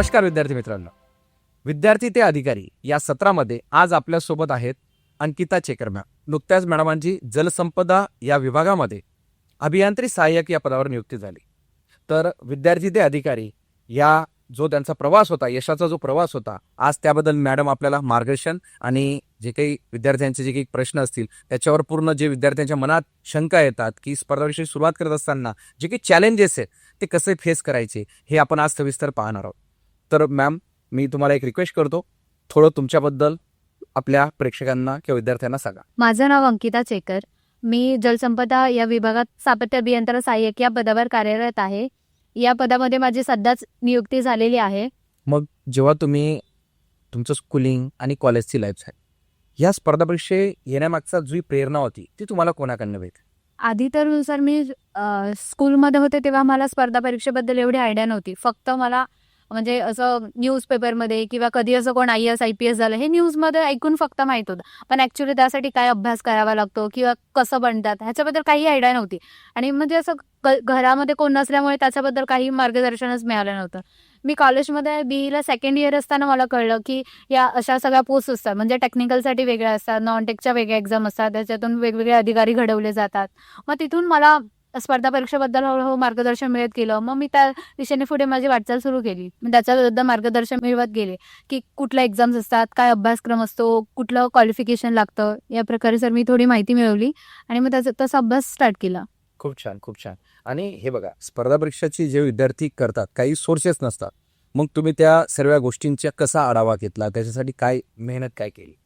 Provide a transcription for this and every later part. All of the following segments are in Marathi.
नमस्कार विद्यार्थी मित्रांनो. विद्यार्थी ते अधिकारी या सत्रामध्ये आज आपल्यासोबत आहेत अंकिता चेकर मॅम नुकत्याच मॅडमांची जलसंपदा या विभागामध्ये अभियांत्री सहाय्यक या पदावर नियुक्ती झाली. तर विद्यार्थी ते अधिकारी या जो त्यांचा प्रवास होता यशाचा जो प्रवास होता आज त्याबद्दल मॅडम आपल्याला मार्गदर्शन आणि जे काही विद्यार्थ्यांचे जे काही प्रश्न असतील त्याच्यावर पूर्ण जे विद्यार्थ्यांच्या मनात शंका येतात की स्पर्धाविषयी सुरुवात करत असताना जे काही चॅलेंजेस आहेत ते कसे फेस करायचे हे आपण आज सविस्तर पाहणार आहोत. तर मॅम मी तुम्हाला एक रिक्वेस्ट करतो. थोडं तुमच्याबद्दल आपल्या प्रेक्षकांना किंवा विद्यार्थ्यांना सांगा. माझं नाव अंकिता चेकर. मी जलसंपदा या विभागात सापत्य अभियंता सहाय्यक या पदावर कार्यरत आहे. या पदामध्ये माझी सध्याच नियुक्ती झालेली आहे. मग जेव्हा तुम्ही तुमचं स्कूलिंग आणि कॉलेजची लाईफ आहे या स्पर्धा परीक्षे येण्यामागचा जी प्रेरणा होती ती तुम्हाला कोणाकडनं भेटली? आधी तर सर मी स्कूलमध्ये होते तेव्हा मला स्पर्धा परीक्षेबद्दल एवढी आयडिया नव्हती. फक्त मला म्हणजे असं न्यूजपेपरमध्ये किंवा कधी असं कोण I S I P S झालं हे न्यूजमध्ये ऐकून फक्त माहीत होतं. पण ऍक्च्युली त्यासाठी काय अभ्यास करावा लागतो किंवा कसं बनतात ह्याच्याबद्दल काही आयडिया नव्हती. आणि म्हणजे असं क- घरामध्ये कोण नसल्यामुळे त्याच्याबद्दल काही मार्गदर्शनच मिळालं नव्हतं. मी कॉलेजमध्ये बीईला सेकंड इयर असताना मला कळलं की या अशा सगळ्या पोस्ट असतात. म्हणजे टेक्निकलसाठी वेगळ्या असतात नॉन टेकच्या वेगळ्या एक्झाम असतात त्याच्यातून वेगवेगळे अधिकारी घडवले जातात. मग तिथून मला स्पर्धा परीक्षेबद्दल हळूहळू मार्गदर्शन मिळत गेलं. मग मी त्या दिशेने पुढे माझी वाटचाल सुरू केली. मग त्याच्याबद्दल मार्गदर्शन मिळवत गेले. की कुठल्या एक्झाम्स असतात काय अभ्यासक्रम असतो कुठलं क्वालिफिकेशन लागतं या प्रकारे सर मी थोडी माहिती मिळवली आणि मग त्याचा तसा अभ्यास स्टार्ट केला. खूप छान खूप छान. आणि हे बघा स्पर्धा परीक्षाची जे विद्यार्थी करतात काही सोर्सेस नसतात. मग तुम्ही त्या सर्व गोष्टींचा कसा आढावा घेतला? त्याच्यासाठी काय मेहनत काय केली?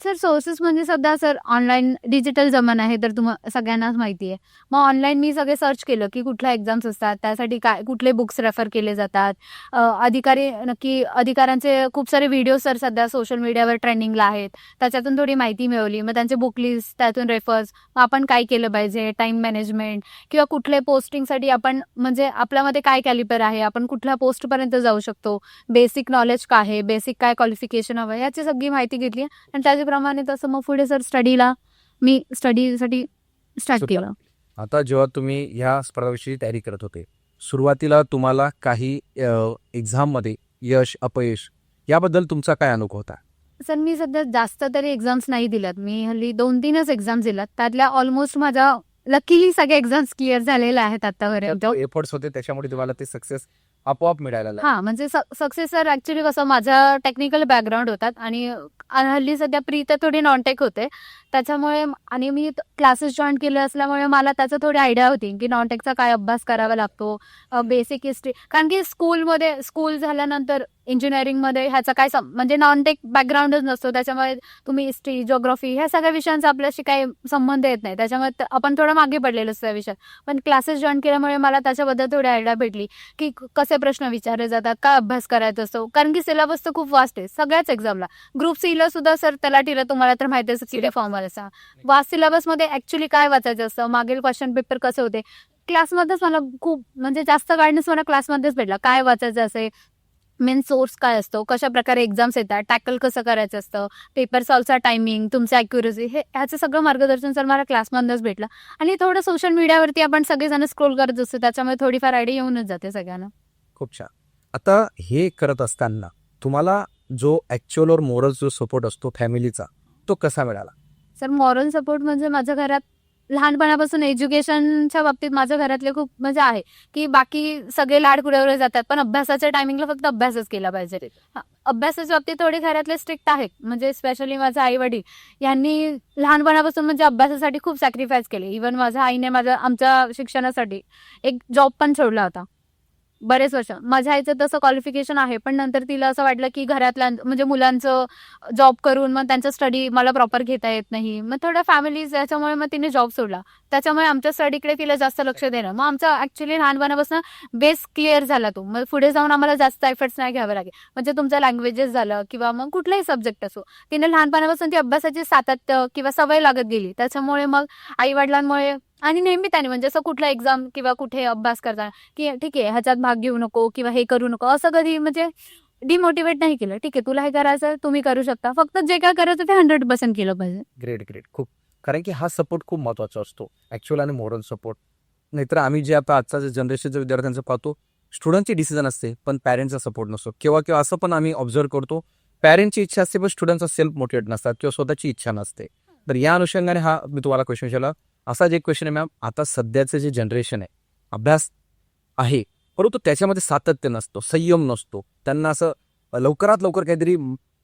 सर सोर्सेस म्हणजे सध्या सर ऑनलाईन डिजिटल जमाना आहे तर तुम्हा सगळ्यांनाच माहिती आहे. मग ऑनलाईन मी सगळे सर्च केलं की कुठल्या एक्झाम्स असतात त्यासाठी काय कुठले बुक्स रेफर केले जातात. अधिकारी नक्की अधिकाऱ्यांचे खूप सारे व्हिडिओ सर सध्या सोशल मीडियावर ट्रेंडिंगला आहेत. त्याच्यातून थोडी माहिती मिळवली. मग त्यांचे बुक लिस्ट त्यातून रेफर्स मग आपण काय केलं पाहिजे? टाईम मॅनेजमेंट किंवा कुठले पोस्टिंगसाठी आपण म्हणजे आपल्यामध्ये काय कॅलिपर आहे? आपण कुठल्या पोस्टपर्यंत जाऊ शकतो? बेसिक नॉलेज काय आहे? बेसिक काय क्वालिफिकेशन हवं? याची सगळी माहिती घेतली. आणि त्याचे त्याच्याप्रमाणे तसं मग पुढे सर स्टडीला मी स्टडीसाठी स्टार्ट केलं. आता जेव्हा तुम्ही ह्या स्पर्धाविषयी तयारी करत होते सुरुवातीला तुम्हाला काही एक्झाममध्ये यश अपयश याबद्दल तुमचा काय अनुभव होता? सर मी सध्या जास्त तरी एक्झाम्स नाही दिल्यात. मी हल्ली दोन तीनच एक्झाम्स दिल्यात. त्यातल्या ऑलमोस्ट माझ्या लकीली सगळे एक्झाम्स क्लिअर झालेल्या आहेत आतापर्यंत. एफर्ट्स होते त्याच्यामुळे तुम्हाला ते सक्सेस आपोआप मिळायला हा म्हणजे सक्सेस सर ऍक्च्युली कसं माझा टेक्निकल बॅकग्राऊंड होतात आणि हल्ली सध्या प्री तर थोडी नॉनटेक होते. त्याच्यामुळे आणि मी क्लासेस जॉईन केले असल्यामुळे मला त्याचं थोडी आयडिया होती की नॉनटेकचा काय अभ्यास करावा लागतो. बेसिक हिस्ट्री कारण की स्कूलमध्ये स्कूल झाल्यानंतर इंजिनिअरिंगमध्ये ह्याचा काय म्हणजे नॉनटेक बॅकग्राऊंडच नसतो. त्याच्यामुळे तुम्ही हिस्ट्री जिओग्राफी ह्या सगळ्या विषयांचा आपल्याशी काही संबंध येत नाही. त्याच्यामुळे आपण थोडं मागे पडलेलो असतो त्या विषयात. पण क्लासेस जॉईन केल्यामुळे मला त्याच्याबद्दल थोडी आयडिया भेटली की क- कसे प्रश्न विचारले जातात काय अभ्यास करायचा असतो. कारण की सिलेबस तर खूप वास्ट आहे. सगळ्याच एक्झामला ग्रुप सीला सुद्धा सर तलाठीला तुम्हाला तर माहिती असं फॉर्म असा वास्ट सिलेबसमध्ये ऍक्च्युली काय वाचायचं असतं? मागील क्वेश्चन पेपर कसे होते? क्लासमध्येच मला खूप म्हणजे जास्त गायडन्स मला क्लासमध्येच भेटला. काय वाचायचं असेल? मेन सोर्स काय असतो? कशा प्रकारे एक्झाम्स येतात? टॅकल कसं करायचं असतं? पेपर सॉल्वचा टायमिंग तुमचं अॅक्युरेसी हे ह्याचं सगळं मार्गदर्शन सर मला क्लासमध्येच भेटलं. आणि थोडं सोशल मीडियावरती आपण सगळेजण स्क्रोल करत असतो त्याच्यामुळे थोडीफार आयडिया येऊनच जाते सगळ्यांना. खूप छान. आता हे करत असताना तुम्हाला जो ऍक्च्युअल और मोरल जो सपोर्ट असतो फॅमिलीचा तो कसा मिळाला? सर मॉरल सपोर्ट म्हणजे माझ्या घरात लहानपणापासून एज्युकेशनच्या बाबतीत माझ्या घरातले खूप म्हणजे आहे की बाकी सगळे लाड पुरवले जातात पण अभ्यासाच्या टायमिंगला फक्त अभ्यासच केला पाहिजे. अभ्यासाच्या बाबतीत थोडे घरातले स्ट्रिक्ट आहेत. म्हणजे स्पेशली माझे आई वडील यांनी लहानपणापासून म्हणजे अभ्यासासाठी खूप सॅक्रिफाईस केले. इवन माझ्या आईने माझ्या आमच्या शिक्षणासाठी एक जॉब पण सोडला होता. बरेच वर्ष. माझ्या आईचं तसं क्वालिफिकेशन आहे पण नंतर तिला असं वाटलं की घरातल्या म्हणजे मुलांचं जॉब करून मग त्यांचा स्टडी मला प्रॉपर घेता येत नाही. मग थोडं फॅमिलीज याच्यामुळे मग तिने जॉब सोडला. त्याच्यामुळे आमच्या स्टडीकडे तिला जास्त लक्ष देणं. मग आमचा ऍक्च्युली लहानपणापासून बेस क्लिअर झाला तो. मग पुढे जाऊन आम्हाला जास्त एफर्ट्स नाही घ्यावे लागेल. म्हणजे तुमचं लँग्वेजेस झालं किंवा मग कुठलाही सब्जेक्ट असो तिने लहानपणापासून ती अभ्यासाची सातत्य किंवा सवय लागत गेली. त्याच्यामुळे मग आई वडिलांमुळे आणि नेहमी त्याने म्हणजे असं कुठला एक्झाम किंवा कुठे अभ्यास करताना की ठीक आहे ह्याच्यात भाग घेऊ नको किंवा हे करू नको असं कधी म्हणजे डिमोटिवेट नाही केलं. ठीक आहे तुला हे करायचं तुम्ही करू शकता. फक्त जे काय करायचं ते हंड्रेड पर्सेंट केलं पाहिजे. ग्रेट ग्रेट खूप कारण की हा सपोर्ट खूप महत्त्वाचा असतो. ऍक्च्युअल आणि मॉरल सपोर्ट नाहीतर आम्ही जे आता आजचा जे जनरेशनच्या विद्यार्थ्यांचं पाहतो स्टुडंटची डिसिजन असते पण पॅरेंटचा सपोर्ट नसतो. किंवा किंवा असं पण आम्ही ऑब्झर्व करतो पॅरेंटची इच्छा असते पण स्टुडंटचा सेल्फ मोटिवेट नसतात किंवा स्वतःची इच्छा नसते. तर या अनुषंगाने हा मी तुम्हाला क्वेश्चन विचारला असाच एक क्वेश्चन आहे मॅम आता सध्याचं जे जनरेशन आहे अभ्यास आहे परंतु त्याच्यामध्ये सातत्य नसतो संयम नसतो. त्यांना असं लवकरात लवकर काहीतरी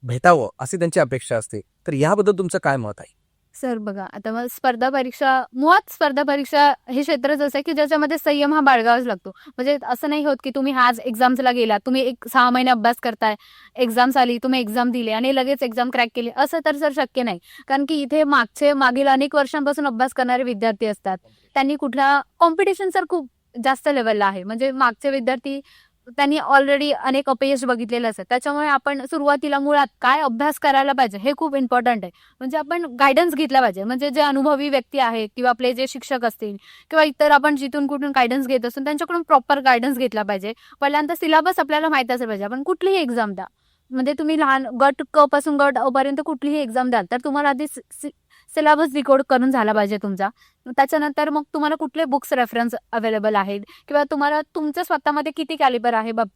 भेटावं अशी त्यांची अपेक्षा असते. तर याबद्दल तुमचं काय मत आहे? सर बघा आता मग स्पर्धा परीक्षा मुळात स्पर्धा परीक्षा हे क्षेत्रच असं आहे की ज्याच्यामध्ये संयम हा बाळगावाच लागतो. म्हणजे असं नाही होत की तुम्ही आज एक्झाम्सला गेला तुम्ही एक सहा महिने अभ्यास करताय एक्झाम्स आली तुम्ही एक्झाम दिली आणि लगेच एक्झाम क्रॅक केली असं तर सर शक्य नाही. कारण की इथे मागचे मागील अनेक वर्षांपासून अभ्यास करणारे विद्यार्थी असतात. त्यांनी कुठला कॉम्पिटिशन सर खूप जास्त लेवलला आहे. म्हणजे मागचे विद्यार्थी त्यांनी ऑलरेडी अनेक अपयश बघितलेलं असतं. त्याच्यामुळे आपण सुरुवातीला मुळात काय अभ्यास करायला पाहिजे हे खूप इम्पॉर्टंट आहे. म्हणजे आपण गायडन्स घेतला पाहिजे. म्हणजे जे अनुभवी व्यक्ती आहेत किंवा आपले जे शिक्षक असतील किंवा इतर आपण जिथून कुठून गायडन्स घेत असतो त्यांच्याकडून प्रॉपर गायडन्स घेतला पाहिजे. पहिल्यांदा सिलेबस आपल्याला माहिती असेल पाहिजे. आपण कुठलीही एक्झाम द्या. म्हणजे तुम्ही लहान गट क पासून गट अ पर्यंत कुठलीही एक्झाम द्याल तर तुम्हाला आधी सिलेबस डिकोड करून झाला पाहिजे तुमचा. त्याच्यानंतर मग तुम्हाला कुठले बुक्स रेफरन्स अवेलेबल आहेत? किंवा तुम्हाला तुमच्या स्वतःमध्ये किती कॅलिबर आहे? बाब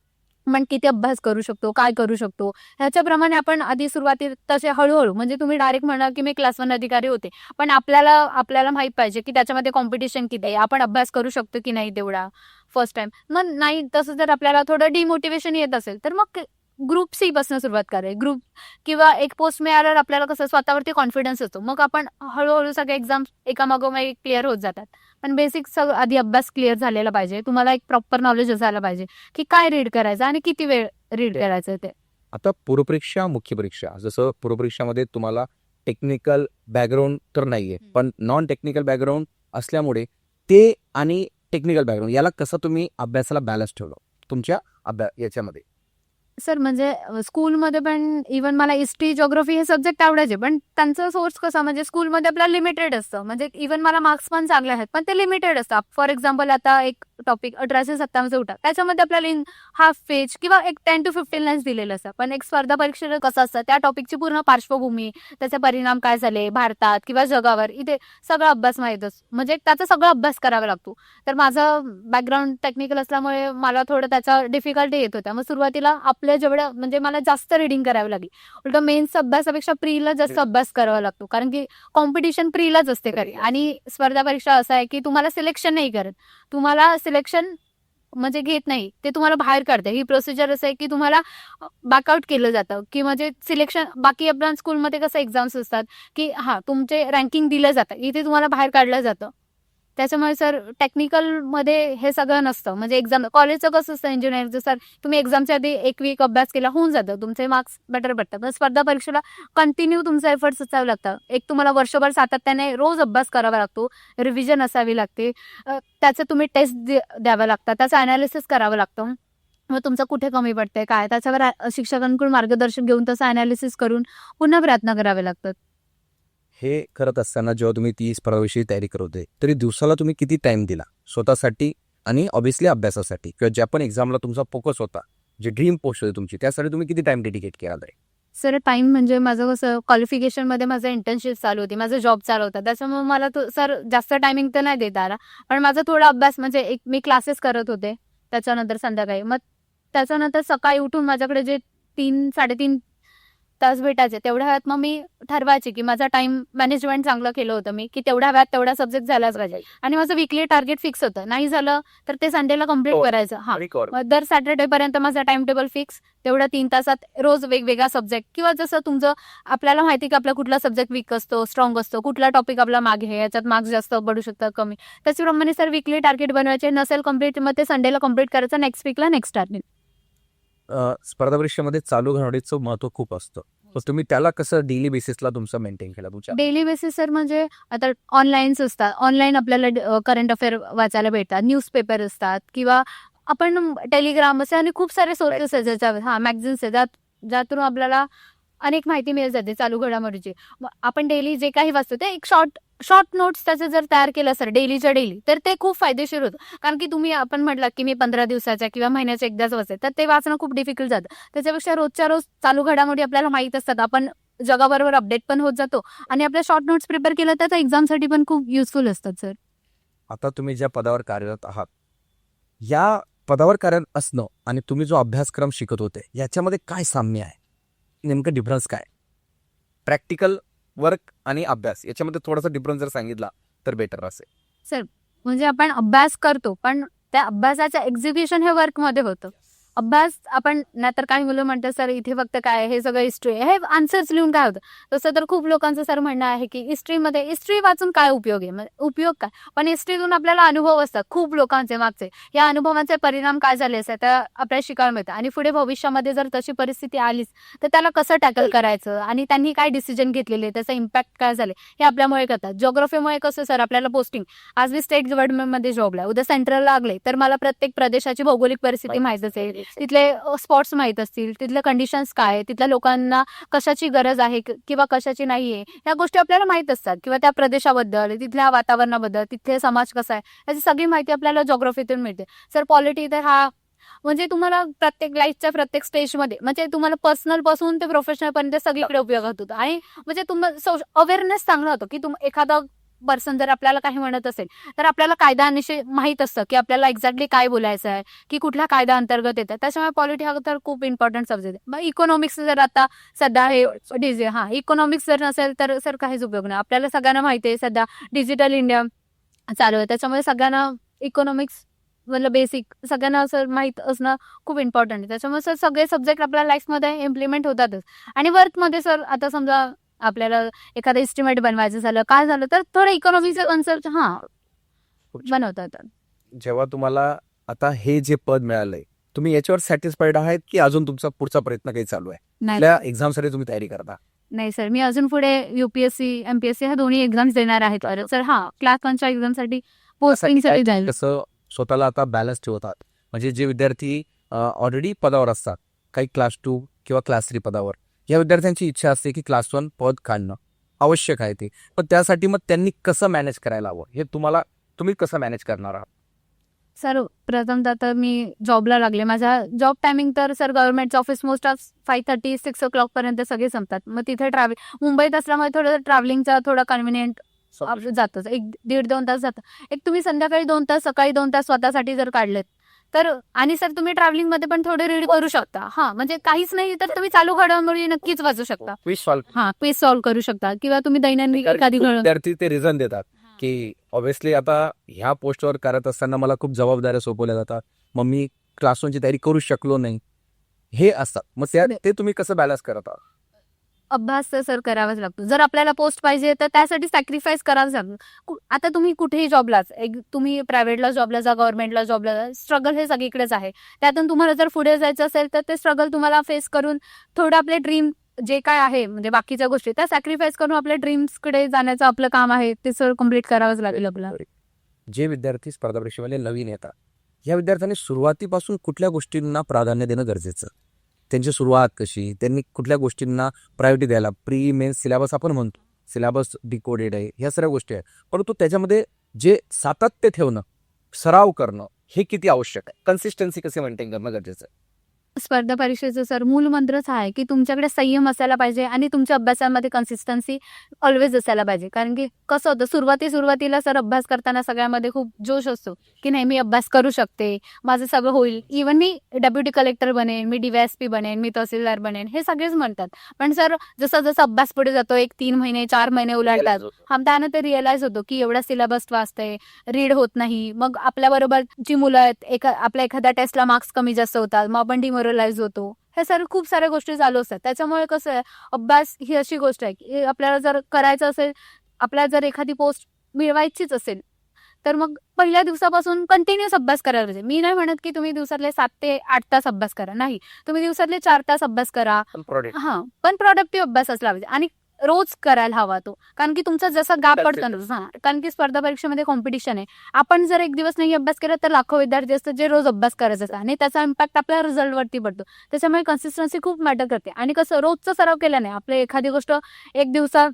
आपण किती अभ्यास करू शकतो? काय करू शकतो? ह्याच्याप्रमाणे आपण आधी सुरुवातीत तसे हळूहळू म्हणजे तुम्ही डायरेक्ट म्हणा की मी क्लास वन अधिकारी होते. पण आपल्याला आपल्याला माहीत पाहिजे की त्याच्यामध्ये कॉम्पिटिशन किती आहे? आपण अभ्यास करू शकतो की नाही तेवढा? फर्स्ट टाइम मग नाही तसं जर आपल्याला थोडं डिमोटिवेशन येत असेल तर मग ग्रुप सी पासून सुरुवात करायची ग्रुप किंवा एक पोस्ट मिळाल्यावर आपल्याला कसं स्वतःवरती कॉन्फिडन्स येतो. मग आपण हळूहळू सगळे एक्झाम एकामागोमाग एक क्लिअर होत जातात. पण बेसिक सगळं आधी अभ्यास क्लिअर झालेला पाहिजे. तुम्हाला एक प्रॉपर नॉलेज असायला पाहिजे की काय रीड करायचं आणि किती वेळ रीड करायचं ते. आता पूर्वपरीक्षा मुख्य परीक्षा. जसं पूर्वपरीक्षामध्ये तुम्हाला टेक्निकल बॅकग्राऊंड तर नाहीये. पण नॉन टेक्निकल बॅकग्राऊंड असल्यामुळे ते आणि टेक्निकल बॅकग्राऊंड याला कसं तुम्ही अभ्यासाला बॅलन्स ठेवलं? तुमच्या अभ्यास याच्यामध्ये. सर म्हणजे स्कूलमध्ये पण इव्हन मला हिस्ट्री जॉग्रफी हे सब्जेक्ट आवडायचे पण त्यांचा सोर्स कसा म्हणजे स्कूलमध्ये आपला लिमिटेड असतं. म्हणजे इव्हन मला मार्क्स पण चांगले आहेत पण ते लिमिटेड असतात. फॉर एक्झाम्पल आता एक टॉपिक अठराशे सत्तावन्नचा उठा. त्याच्यामध्ये आपल्याला हाफ पेज किंवा एक टेन टू फिफ्टीन लाईन्स दिलेलं असतं. पण एक स्पर्धा परीक्षेला कसं असतं त्या टॉपिकची पूर्ण पार्श्वभूमी त्याचे परिणाम काय झाले भारतात किंवा जगावर इथे सगळा अभ्यास माहीत असतो. म्हणजे त्याचा सगळा अभ्यास करावा लागतो. तर माझं बॅकग्राऊंड टेक्निकल असल्यामुळे मला थोडं त्याचा डिफिकल्टी येत होत्या मग सुरुवातीला आपल्या जेवढं म्हणजे मला जास्त रिडिंग करावी लागली. उलट मेन्स अभ्यासापेक्षा प्रीला जास्त अभ्यास करावा लागतो. कारण की कॉम्पिटिशन प्रीलाच असते खरी आणि स्पर्धा परीक्षा असं आहे की तुम्हाला सिलेक्शन नाही करत. तुम्हाला सिलेक्शन म्हणजे घेत नाही. ते तुम्हाला बाहेर काढते. ही प्रोसिजर असं आहे की तुम्हाला बॅकआउट केलं जातं. की म्हणजे सिलेक्शन बाकी आपल्या स्कूलमध्ये कसं एक्झाम्स असतात की हा तुमचे रँकिंग दिलं जातं. इथे तुम्हाला बाहेर काढलं जातं. त्याच्यामुळे सर टेक्निकलमध्ये हे सगळं नसतं. म्हणजे एक्झाम कॉलेजचं कसं असतं इंजिनिअरिंगचं सर तुम्ही एक्झामच्या आधी एक वीक अभ्यास केला होऊन जातं. तुमचे मार्क्स बेटर पडतात. पण स्पर्धा परीक्षेला कंटिन्यू तुमचं एफर्ट्स असावं लागतं. एक तुम्हाला वर्षभर सातत्याने रोज अभ्यास करावा लागतो. रिव्हिजन असावी लागते. त्याचं तुम्ही टेस्ट द्यावं लागतं. त्याचं अनालिसिस करावं लागतं. मग तुमचं कुठे कमी पडतंय? काय? त्याच्यावर शिक्षकांकडून मार्गदर्शन घेऊन तसं अनालिसिस करून पुन्हा प्रयत्न करावे लागतात. हे करत असताना जेव्हा तुम्ही ती स्पर्धाविषयी तयारी करत होते तरी दिवसाला तुम्ही किती टाइम दिला? स्वतःसाठी आणि ऑब्व्हियसली अभ्यासासाठी. किंवा ज्या पण एक्झामला तुमचा फोकस होता जे ड्रीम पोस्ट होती तुमची त्यासाठी तुम्ही किती टाइम डेडिकेट केला आहे सर टाइम म्हणजे माझं कसं क्वालिफिकेशनमध्ये माझं इंटर्नशिप चालू होती माझं जॉब चालू होता. त्याच्यामुळे मला तो सर जास्त टायमिंग तर नाही देता आला. पण माझा थोडा अभ्यास म्हणजे एक मी क्लासेस करत होते त्याच्यानंतर संध्याकाळी. मग त्याच्यानंतर सकाळी उठून माझ्याकडे जे तीन साडेतीन तास भेटायचे. तेवढ्या वेळात मग मी ठरवायचे की माझा टाइम मॅनेजमेंट चांगलं केलं होतं मी की तेवढ्या वेळात तेवढा सब्जेक्ट झालाच पाहिजे. आणि माझं विकली टार्गेट फिक्स होतं. नाही झालं तर ते संडेला कंप्लीट हो. करायचं. हा. मग दर सॅटर्डे पर्यंत माझा टाइम टेबल फिक्स तेवढ्या तीन तासात रोज वेगवेगळा सब्जेक्ट किंवा जसं तुमचं आपल्याला माहिती की आपला कुठला सब्जेक्ट वीक असतो स्ट्रॉंग असतो कुठला टॉपिक आपला मागे आहे याच्यात मार्क्स जास्त पडू शकतात कमी. त्याच्याप्रमाणे सर विकली टार्गेट बनवायचे नसेल कंप्लीट मग ते संडेला कंप्लीट करायचं नेक्स्ट वीकला नेक्स्ट टार्गेट स्पर्धा परीक्षेमध्ये चालू घडामोडीचं महत्त्व खूप असतं. तर तुम्ही त्याला कसं डेली बेसिसला तुमचं मेंटेन केलं तुमच्या? डेली बेसिस सर म्हणजे आता ऑनलाईन्स असतात. ऑनलाईन आपल्याला करंट अफेअर वाचायला भेटतात. न्यूजपेपर असतात किंवा आपण टेलिग्राम असे आणि खूप सारे सोर्सेस आहेत ज्याच्यावर हा मॅगझिन्स आहेत ज्यात ज्यातून आपल्याला अनेक माहिती मिळत जाते चालू घडामोडीची. आपण डेली जे काही वाचतो ते एक शॉर्ट शॉर्ट नोट्स त्याचं जर तयार केलं सर डेलीच्या डेली तर ते खूप फायदेशीर होतं. कारण की तुम्ही आपण म्हटलं की मी पंधरा दिवसाच्या किंवा महिन्याच्या एकदाच वाचते तर ते वाचणं खूप डिफिकल्ट जातं. त्याच्यापेक्षा रोजच्या रोज चालू घडामोडी आपल्याला माहीत असतात. आपण जगाबरोबर अपडेट पण होत जातो आणि आपल्या शॉर्ट नोट्स प्रिपेअर केलं तर एक्झामसाठी पण खूप युजफुल असतात सर आता तुम्ही ज्या पदावर कार्यरत आहात या पदावर कारण असणं आणि तुम्ही जो अभ्यासक्रम शिकत होते याच्यामध्ये काय साम्य आहे? नेमकं डिफरन्स काय? प्रॅक्टिकल वर्क आणि अभ्यास याच्यामध्ये थोडासा डिफरन्स जर सांगितला तर बेटर असेल. म्हणजे आपण अभ्यास करतो पण त्या अभ्यासाचं एक्झिक्युशन हे वर्कमध्ये होतं. अभ्यास आपण नाहीतर काही मुलं म्हणतात सर इथे फक्त काय आहे, हे सगळं हिस्ट्री हे आन्सर्स लिहून काय होतं? तसं तर खूप लोकांचं सर म्हणणं आहे की हिस्ट्रीमध्ये हिस्ट्री वाचून काय उपयोग आहे? उपयोग काय? पण हिस्ट्रीतून आपल्याला अनुभव असतात खूप लोकांचे मागचे. या अनुभवांचे परिणाम काय झाले असतात त्या आपल्याला शिकायला मिळतं. आणि पुढे भविष्यामध्ये जर तशी परिस्थिती आलीच तर त्याला कसं टॅकल करायचं? आणि त्यांनी काय डिसिजन घेतलेले? त्याचा इम्पॅक्ट काय झाले? हे आपल्यामुळे करतात जॉग्रफीमुळे कसं सर आपल्याला पोस्टिंग आज मी स्टेट गव्हर्नमेंटमध्ये जॉबला उद्या सेंट्रल लागले तर मला प्रत्येक प्रदेशाची भौगोलिक परिस्थिती माहीत. असेल तिथले स्पॉट्स माहीत असतील तिथले कंडिशन्स काय तिथल्या लोकांना कशाची गरज आहे किंवा कशाची नाही आहे या गोष्टी आपल्याला माहीत असतात. किंवा त्या प्रदेशाबद्दल तिथल्या वातावरणाबद्दल तिथले समाज कसा आहे याची सगळी माहिती आपल्याला जॉग्रफीतून मिळते. सर पॉलिटी तर हा म्हणजे तुम्हाला प्रत्येक लाईफच्या प्रत्येक स्टेजमध्ये म्हणजे तुम्हाला पर्सनलपासून ते प्रोफेशनल पर्यंत सगळीकडे उपयोग होतो. आणि म्हणजे तुम्हाला अवेअरनेस चांगला होतो की तुम एखादा पर्सन जर आपल्याला काही म्हणत असेल तर आपल्याला कायद्यानिशी माहीत असतं की आपल्याला एक्झॅक्टली काय बोलायचं आहे की कुठल्या कायदा अंतर्गत येतं त्याच्यामुळे पॉलिटी हा तर खूप इम्पॉर्टंट सब्जेक्ट आहे. मग इकॉनॉमिक्स जर आता सध्या हे डिजि हा इकॉनॉमिक्स जर नसेल तर सर काहीच उपयोग नाही. आपल्याला सगळ्यांना माहिती आहे सध्या डिजिटल इंडिया चालू आहे. त्याच्यामुळे सगळ्यांना इकॉनॉमिक्स मतलब बेसिक सगळ्यांना असं माहीत असणं खूप इम्पॉर्टंट आहे. त्याच्यामुळे सर सगळे सब्जेक्ट आपल्या लाईफमध्ये इम्प्लिमेंट होतातच. आणि वर्कमध्ये सर आता समजा आपल्याला एखादं इस्टिमेट बनवायचं झालं काय झालं तर थोडं इकॉनॉमिकचं कन्सेप्ट हा. बनवता येतात जेव्हा तुम्हाला आता हे जे पद मिळालंय तुम्ही याच्यावर सॅटिस्फाईड आहात की अजून तुमचा पुढचा प्रयत्न काही चालू आहे? नाही. आपल्या एक्झामसाठी तुम्ही तयारी करता? नाही सर मी अजून पुढे युपीएससी एमपीएससी ह्या दोन्ही एक्झाम्स देणार आहेत सर हा क्लास वनच्या जाईल. कसं स्वतःला आता बॅलन्स ठेवतात. म्हणजे जे विद्यार्थी ऑलरेडी पदावर असतात काही क्लास टू किंवा क्लास थ्री पदावर या विद्यार्थ्यांची इच्छा असते की क्लास वन पद काढणं आवश्यक आहे ते. पण त्यासाठी मग त्यांनी कसं मॅनेज करायला हवं? हे तुम्हाला तुम्ही कसं मॅनेज करणार आहात? सर प्रथमतः तर मी जॉबला लागले. माझा जॉब टायमिंग तर sir गव्हर्नमेंटचं office most of five thirty six o'clock पर्यंत सगळे संपतात. मग तिथे ट्रॅव्हल मुंबईत असल्यामुळे थोडं ट्रॅव्हलिंगचा थोडा कन्व्हिनियंट जातच. एक दीड दोन तास जातं. एक तुम्ही संध्याकाळी दोन तास सकाळी दोन तास स्वतःसाठी जर काढलेत तर आणि सर तुम्ही ट्रॅव्हलिंगमध्ये पण थोडे रीड करू शकता. हा म्हणजे काहीच नाही तर तुम्ही चालू घडामोडी नक्कीच वाचू शकता. Quiz solve. हा क्विज सॉल्व्ह करू शकता. किंवा तुम्ही दैनंदिन एखादी घड विद्यार्थी ते रिझन देतात. की ऑब्व्हियसली आता ह्या पोस्टवर करत असताना मला खूप जबाबदाऱ्या सोपवल्या जातात. मग मी क्लास वनची तयारी करू शकलो नाही. हे असतात. मग त्या ते तुम्ही कसं बॅलन्स करत? आहात अभ्यास तर सर करावाच लागतो. जर आपल्याला पोस्ट पाहिजे तर त्यासाठी सॅक्रिफाईस करावंच लागतं. आता तुम्ही कुठेही जॉबलाच एक तुम्ही प्रायव्हेटला जॉबला जा गव्हर्नमेंटला जॉबला जा स्ट्रगल हे सगळीकडेच आहे. त्यातून तुम्हाला जर पुढे जायचं असेल तर ते स्ट्रगल तुम्हाला फेस करून थोडं आपले ड्रीम जे काय आहे म्हणजे बाकीच्या गोष्टी त्या सॅक्रिफाईस करून आपल्या ड्रीम्सकडे जाण्याचं आपलं काम आहे ते सर कंप्लीट करावंच लागेल. आपल्याला जे विद्यार्थी स्पर्धा परीक्षेमध्ये नवीन येतात या विद्यार्थ्यांनी सुरुवातीपासून कुठल्या गोष्टींना प्राधान्य देणं गरजेचं? त्यांची सुरुवात कशी? त्यांनी कुठल्या गोष्टींना प्रायोरिटी द्यायला? प्री मेन सिलेबस आपण म्हणतो. सिलेबस डिकोडेड आहे ह्या सगळ्या गोष्टी आहेत. परंतु त्याच्यामध्ये जे सातत्य ठेवणं सराव करणं हे किती आवश्यक आहे? कन्सिस्टन्सी कसे मेंटेन करणं गरजेचं आहे? स्पर्धा परीक्षेचं सर मूल मंत्रच आहे की तुमच्याकडे संयम असायला पाहिजे आणि तुमच्या अभ्यासामध्ये कन्सिस्टन्सी ऑलवेज असायला पाहिजे. कारण की कसं होतं सुरुवाती सुरुवातीला सर अभ्यास करताना सगळ्यामध्ये खूप जोश असतो की नाही मी अभ्यास करू शकते माझं सगळं होईल. इवन मी डेप्युटी कलेक्टर बनेन मी डीवायएसपी बनेन मी तहसीलदार बनेन हे सगळेच म्हणतात. पण सर जसं जसं अभ्यास पुढे जातो एक तीन महिने चार महिने उलाढतात हा त्यानं ते रिअलाइज होतो की एवढा सिलेबस वाचतंय रीड होत नाही. मग आपल्या बरोबर जी मुलं आहेत एका आपल्या एखाद्या टेस्टला मार्क्स कमी जास्त होतात मग आपण डिमोरलाइज होतो. हे सर खूप साऱ्या गोष्टी चालू असतात. त्याच्यामुळे कसं आहे अभ्यास ही अशी गोष्ट आहे की आपल्याला जर करायचं असेल आपल्याला जर एखादी पोस्ट मिळवायचीच असेल तर मग पहिल्या दिवसापासून कंटिन्युअस अभ्यास करायला पाहिजे. मी नाही म्हणत की तुम्ही दिवसातले सात ते आठ तास अभ्यास करा. नाही. तुम्ही दिवसातले चार तास अभ्यास करा. हा. पण प्रोडक्टिव्ह अभ्यास असला पाहिजे आणि रोज करायला हवा तो. कारण की तुमचा जसा गाप पडतो ना हा कारण की स्पर्धा परीक्षेमध्ये कॉम्पिटिशन आहे. आपण जर एक दिवस नाही अभ्यास केला तर लाखो विद्यार्थी असतात जे रोज अभ्यास करायचे असतात आणि त्याचा इम्पॅक्ट आपल्या रिझल्टवरती पडतो. त्याच्यामुळे कन्सिस्टन्सी खूप मॅटर करते. आणि कसं रोजचा सराव केल्याने आपले एखादी गोष्ट एक दिवसात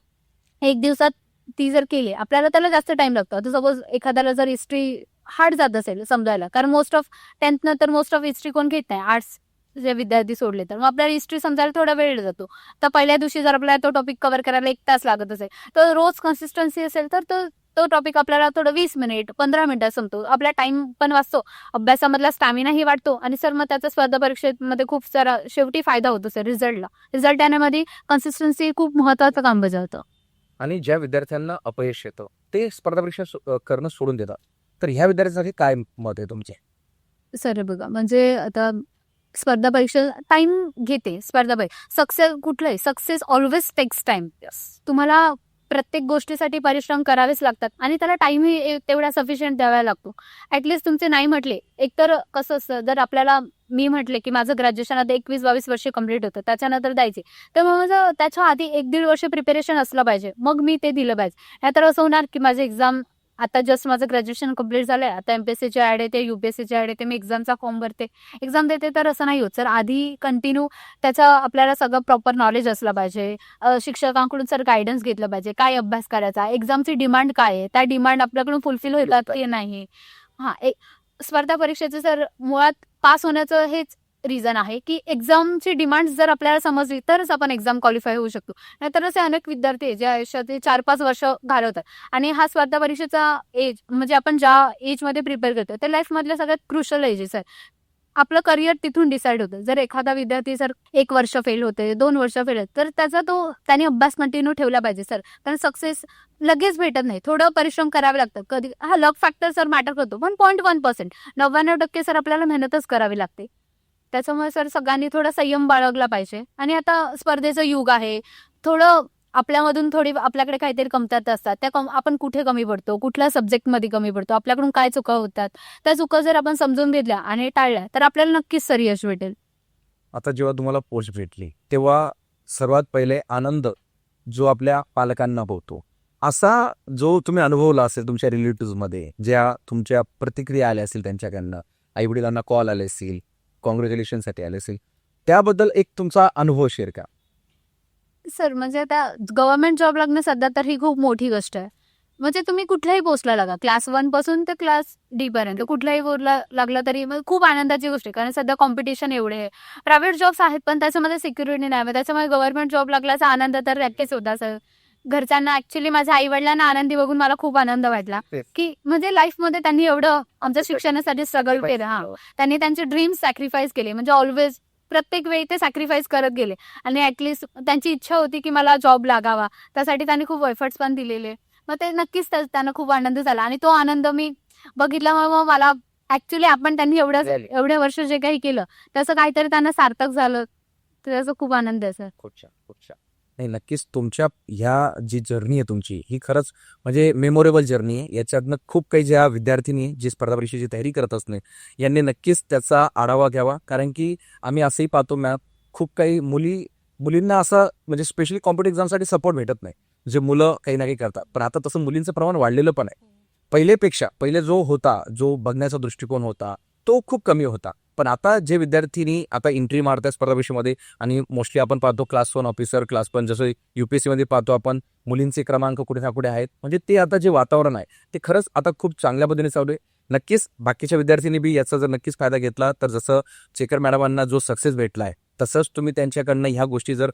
एक दिवसात ती जर केली आपल्याला त्याला जास्त टाइम लागतो. आता सपोज एखाद्याला जर हिस्ट्री हार्ड जात असेल समजायला कारण मोस्ट ऑफ टेन्थ नंतर मोस्ट ऑफ हिस्ट्री कोण घेत नाही? आर्ट्स जे विद्यार्थी सोडले तर. मग आपल्याला हिस्ट्री समजायला थोडा वेळ जातो. तर पहिल्या दिवशी जर आपल्याला तो टॉपिक कव्हर करायला एक तास लागत असेल तर रोज कन्सिस्टन्सी असेल तर तो तो टॉपिक आपल्याला थोडं वीस मिनिट पंधरा मिनिटात संपतो. आपला टाइम पण वाचतो. अभ्यासामधला स्टॅमिनाही वाढतो आणि सर मग त्याचा स्पर्धा परीक्षेमध्ये खूप सारा शेवटी फायदा होतो सर रिझल्टला रिझल्ट येण्यामध्ये कन्सिस्टन्सी खूप महत्वाचं काम बजावतं. आणि ज्या विद्यार्थ्यांना अपयश येतं ते स्पर्धा परीक्षा करणं सोडून देतात. तर ह्या विद्यार्थ्यांसाठी काय मत आहे तुमचे? सर बघा म्हणजे आता स्पर्धा परीक्षा टाइम घेते स्पर्धा परीक्षा सक्सेस कुठलंही सक्सेस ऑलवेज टेक्स टाइम तुम्हाला प्रत्येक गोष्टीसाठी परिश्रम करावेच लागतात आणि त्याला टाइमही तेवढा सफिशियंट द्यावा लागतो. ऍटलिस्ट तुमचे नाही म्हटले एकतर कसं असतं जर आपल्याला मी म्हटले की माझं ग्रॅज्युएशन आता एकवीस बावीस वर्ष कंप्लीट होतं त्याच्यानंतर द्यायचे. तर मग माझं त्याच्या आधी एक दीड वर्ष प्रिपरेशन असलं पाहिजे. मग मी ते दिलं पाहिजे. नाहीतर असं होणार की माझे एक्झाम आता जस्ट माझं ग्रॅज्युएशन कंप्लीट झालंय. आता एमपीएससीची ऍड येते युपीएससीची ऍड येते मी एक्झामचा फॉर्म भरते. एक्झाम देते तर असं नाही होत सर आधी कंटिन्यू त्याचं आपल्याला सगळं प्रॉपर नॉलेज असलं पाहिजे. शिक्षकांकडून सर गायडन्स घेतलं पाहिजे. काय अभ्यास करायचा? एक्झामची डिमांड काय आहे? त्या डिमांड आपल्याकडून फुलफिल होतात की नाही? हा एक स्पर्धा परीक्षेचं सर मुळात पास होण्याचं हेच रिझन आहे की एक्झामची डिमांड जर आपल्याला समजली तरच आपण एक्झाम क्वालिफाय होऊ शकतो. नाहीतर असे अनेक विद्यार्थी आहे जे आयुष्यात ते चार पाच वर्ष घालवतात. आणि हा स्पर्धा परीक्षेचा एज म्हणजे आपण ज्या एजमध्ये प्रिपेअर करतो ते लाईफमधल्या सगळ्यात क्रुशल एजेस आहे आपलं करिअर तिथून डिसाईड होतं. जर एखादा विद्यार्थी सर एक वर्ष फेल होते दोन वर्ष फेल होते तर त्याचा तो त्याने अभ्यास कंटिन्यू ठेवला पाहिजे सर कारण सक्सेस लगेच भेटत नाही. थोडं परिश्रम करावे लागतं. कधी हा लक फॅक्टर सर मॅटर करतो. पण पॉईंट वन पर्सेंट नव्याण्णव टक्के सर आपल्याला मेहनतच करावी लागते. त्याच्यामुळे सर सगळ्यांनी थोडा संयम बाळगला पाहिजे. आणि आता स्पर्धेचं युग आहे. थोडं आपल्यामधून थोडी आपल्याकडे काहीतरी कमतरता असतात. त्या कम आपण कुठे कमी पडतो? कुठल्या सब्जेक्टमध्ये कमी पडतो? आपल्याकडून काय चुका होतात? त्या चुका जर आपण समजून घेतल्या आणि टाळल्या तर आपल्याला नक्कीच सर यश भेटेल. आता जेव्हा तुम्हाला पोस्ट भेटली तेव्हा सर्वात पहिले आनंद जो आपल्या पालकांना होतो. असा जो तुम्ही अनुभवला असेल तुमच्या रिलेटिव्हमध्ये ज्या तुमच्या प्रतिक्रिया आल्या असतील त्यांच्याकडनं आईवडिलांना कॉल आले असतील कॉंग्रॅच्युलेशनसाठी आले असेल. त्याबद्दल एक तुमचा अनुभव शेअर का सर म्हणजे आता गव्हर्नमेंट जॉब लागणं सध्या तर ही खूप मोठी गोष्ट आहे. म्हणजे तुम्ही कुठल्याही पोस्टला लागा. क्लास वनपासून ते क्लास डी पर्यंत. कुठल्याही बोर्डला लागला तरी खूप आनंदाची गोष्ट आहे. कारण सध्या कॉम्पिटिशन एवढे आहे. प्रायव्हेट जॉब्स आहेत पण त्याच्यामध्ये सिक्युरिटी नाही. मग त्याच्यामुळे गव्हर्नमेंट जॉब लागल्याचा आनंद तर नक्कीच होता सर घरच्यांना ऍक्च्युली माझ्या आई वडिलांना आनंदी बघून मला खूप आनंद वाटला. की म्हणजे लाईफमध्ये त्यांनी एवढं आमच्या शिक्षणासाठी स्ट्रगल केलं. हा. त्यांनी त्यांचे ड्रीम्स सॅक्रिफाईस केले. म्हणजे ऑलवेज प्रत्येक वेळी ते सॅक्रिफाईस करत गेले. आणि ऍटलिस्ट त्यांची इच्छा होती की मला जॉब लागावा. त्यासाठी त्यांनी खूप एफर्ट्स पण दिलेले. मग ते नक्कीच त्या- त्यांना खूप आनंद झाला. आणि तो आनंद मी बघितला मग मला ऍक्च्युली आपण त्यांनी एवढ्या Really? एवढ्या वर्ष जे काही केलं त्याचं काहीतरी त्यांना सार्थक झालं. त्याचा खूप आनंद आहे सर. खूप छान खूप छान. नाही नक्कीच तुमच्या ह्या जी जर्नी आहे तुमची ही खरंच म्हणजे मेमोरेबल जर्नी आहे. याच्यातनं खूप काही ज्या विद्यार्थिनी जी स्पर्धा परीक्षेची तयारी करत असणे यांनी नक्कीच त्याचा आढावा घ्यावा. कारण की आम्ही असंही पाहतो मॅम खूप काही मुली मुलींना असं म्हणजे स्पेशली कॉम्पिटिव्ह एक्झामसाठी सपोर्ट भेटत नाही. जे मुलं काही ना काही करतात. पण आता तसं मुलींचं प्रमाण वाढलेलं पण आहे. पहिलेपेक्षा पहिले जो होता जो बघण्याचा दृष्टिकोन होता तो खूप कमी होता. पण आता जे विद्यार्थ्यांनी आता एंट्री मारतात स्पर्धा परीक्षेमध्ये आणि मोस्टली आपण पाहतो class one officer class one जसं युपीएससीमध्ये पाहतो आपण मुलींचे क्रमांक कुठे ना कुठे आहेत. म्हणजे ते आता जे वातावरण आहे ते खरंच आता खूप चांगल्या पद्धतीने चालू आहे. नक्कीच बाकीच्या विद्यार्थ्यांनी बी याचा जर नक्कीच फायदा घेतला तर जसं चेकर मॅडमांना जो सक्सेस भेटला आहे तसंच तुम्ही त्यांच्याकडनं ह्या गोष्टी जर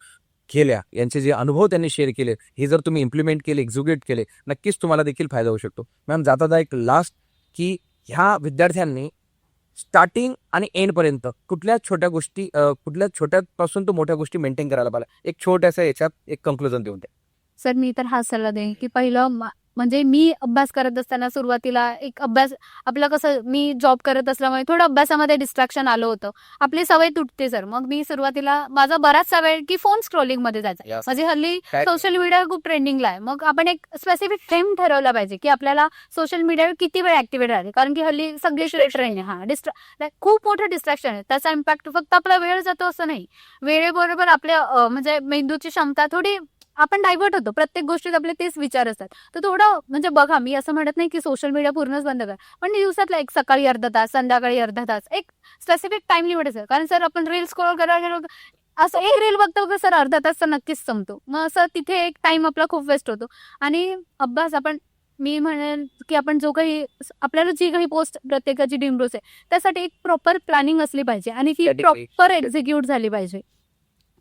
केल्या यांचे जे अनुभव त्यांनी शेअर केले हे जर तुम्ही इम्प्लिमेंट केले एक्झिक्युट केले नक्कीच तुम्हाला देखील फायदा होऊ शकतो. मॅम जाता एक लास्ट की ह्या विद्यार्थ्यांनी स्टार्टिंग आणि एंडपर्यंत कुठल्या छोट्या गोष्टी कुठल्या छोट्यापासून तो मोठ्या गोष्टी मेंटेन करायला पाहिजे एक छोट्याशा याच्यात एक कन्क्लुजन देऊन द्या सर मी तर हा सल्ला देईन की पहिलं म्हणजे मी अभ्यास करत असताना सुरुवातीला एक अभ्यास आपलं कसं मी जॉब करत असल्यामुळे थोडं अभ्यासामध्ये डिस्ट्रॅक्शन आलं होतं. आपली सवय तुटते सर मग मी सुरुवातीला माझा बराचसा वेळ की फोन स्क्रोलिंगमध्ये जायचा. म्हणजे हल्ली सोशल मीडिया खूप ट्रेंडिंगला आहे. मग आपण एक स्पेसिफिक टाइम ठरवला पाहिजे की आपल्याला सोशल मीडियावर किती वेळ ऍक्टिव्हेट राहते. कारण की हल्ली सगळी ट्रेंड आहे. हा डिस्ट्रा खूप मोठं डिस्ट्रॅक्शन आहे. त्याचा इम्पॅक्ट फक्त आपला वेळ जातो असं नाही. वेळेबरोबर आपल्या म्हणजे मेंदूची क्षमता थोडी आपण डायव्हर्ट होतो. प्रत्येक गोष्टीत आपले तेच विचार असतात. तर थोडं म्हणजे बघा मी असं म्हणत नाही की सोशल मीडिया पूर्णच बंद कर. पण दिवसातला एक सकाळी अर्धा तास संध्याकाळी अर्धा तास एक स्पेसिफिक टाइम लिमिट असेल. कारण सर आपण रील स्क्रोल करायला असं एक रील बघतो की सर अर्धा तास तर नक्कीच संपतो. मग असं तिथे एक टाइम आपला खूप वेस्ट होतो. आणि अभ्यास आपण मी म्हणेन की आपण जो काही आपल्याला जी काही पोस्ट प्रत्येकाची डिमरोस आहे त्यासाठी एक प्रॉपर प्लॅनिंग असली पाहिजे. आणि ती. प्रॉपर एक्झिक्यूट झाली पाहिजे.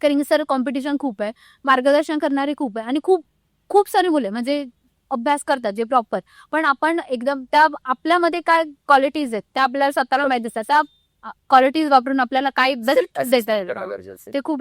कारण सर कॉम्पिटिशन खूप आहे. मार्गदर्शन करणारे खूप आहे. आणि खूप खूप सारी मुले म्हणजे अभ्यास करतात जे प्रॉपर पण आपण एकदम त्या आपल्यामध्ये काय क्वालिटीज आहेत त्या आपल्याला स्वतःला माहिती असतात त्या क्वालिटीज वापरून आपल्याला काय बेस्ट देता येईल. ते खूप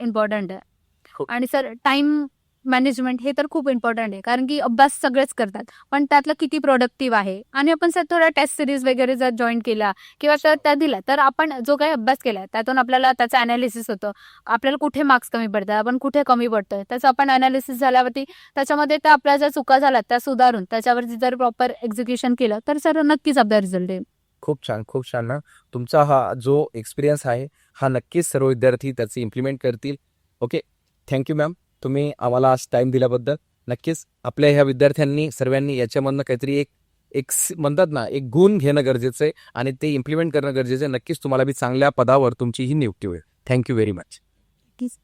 इम्पॉर्टंट आहे. आणि सर टाइम मॅनेजमेंट हे तर खूप इम्पॉर्टंट आहे. कारण की अभ्यास सगळेच करतात. पण त्यातलं किती प्रोडक्टिव्ह आहे? आणि आपण सर थोडा टेस्ट सिरीज वगैरे जर जॉईन केला किंवा सर त्या दिला तर आपण जो काही अभ्यास केला त्यातून आपल्याला त्याचं अनालिसिस होतं. आपल्याला कुठे मार्क्स कमी पडतात? आपण कुठे कमी पडतोय? त्याचं आपण अनालिसिस झाल्यावरती त्याच्यामध्ये त्या आपल्या ज्या चुका झाल्या त्या सुधारून त्याच्यावरती जर प्रॉपर एक्झिक्युशन केलं तर सर नक्कीच आपला रिझल्ट येईल खूप छान खूप छान ना. तुमचा हा जो एक्सपिरियन्स आहे हा नक्कीच सर्व विद्यार्थी त्याचे इम्प्लिमेंट करतील. ओके थँक्यू मॅम तुम्ही आम्हाला आज टाइम दिल्याबद्दल नक्कीच आपल्या ह्या विद्यार्थ्यांनी सर्वांनी याच्यामधनं काहीतरी एक एक म्हणतात ना एक गुण घेणं गरजेचं आहे आणि ते इम्प्लिमेंट करणं गरजेचं आहे. नक्कीच तुम्हाला बी चांगल्या पदावर तुमची ही नियुक्ती होईल. थँक्यू व्हेरी मच नक्कीच.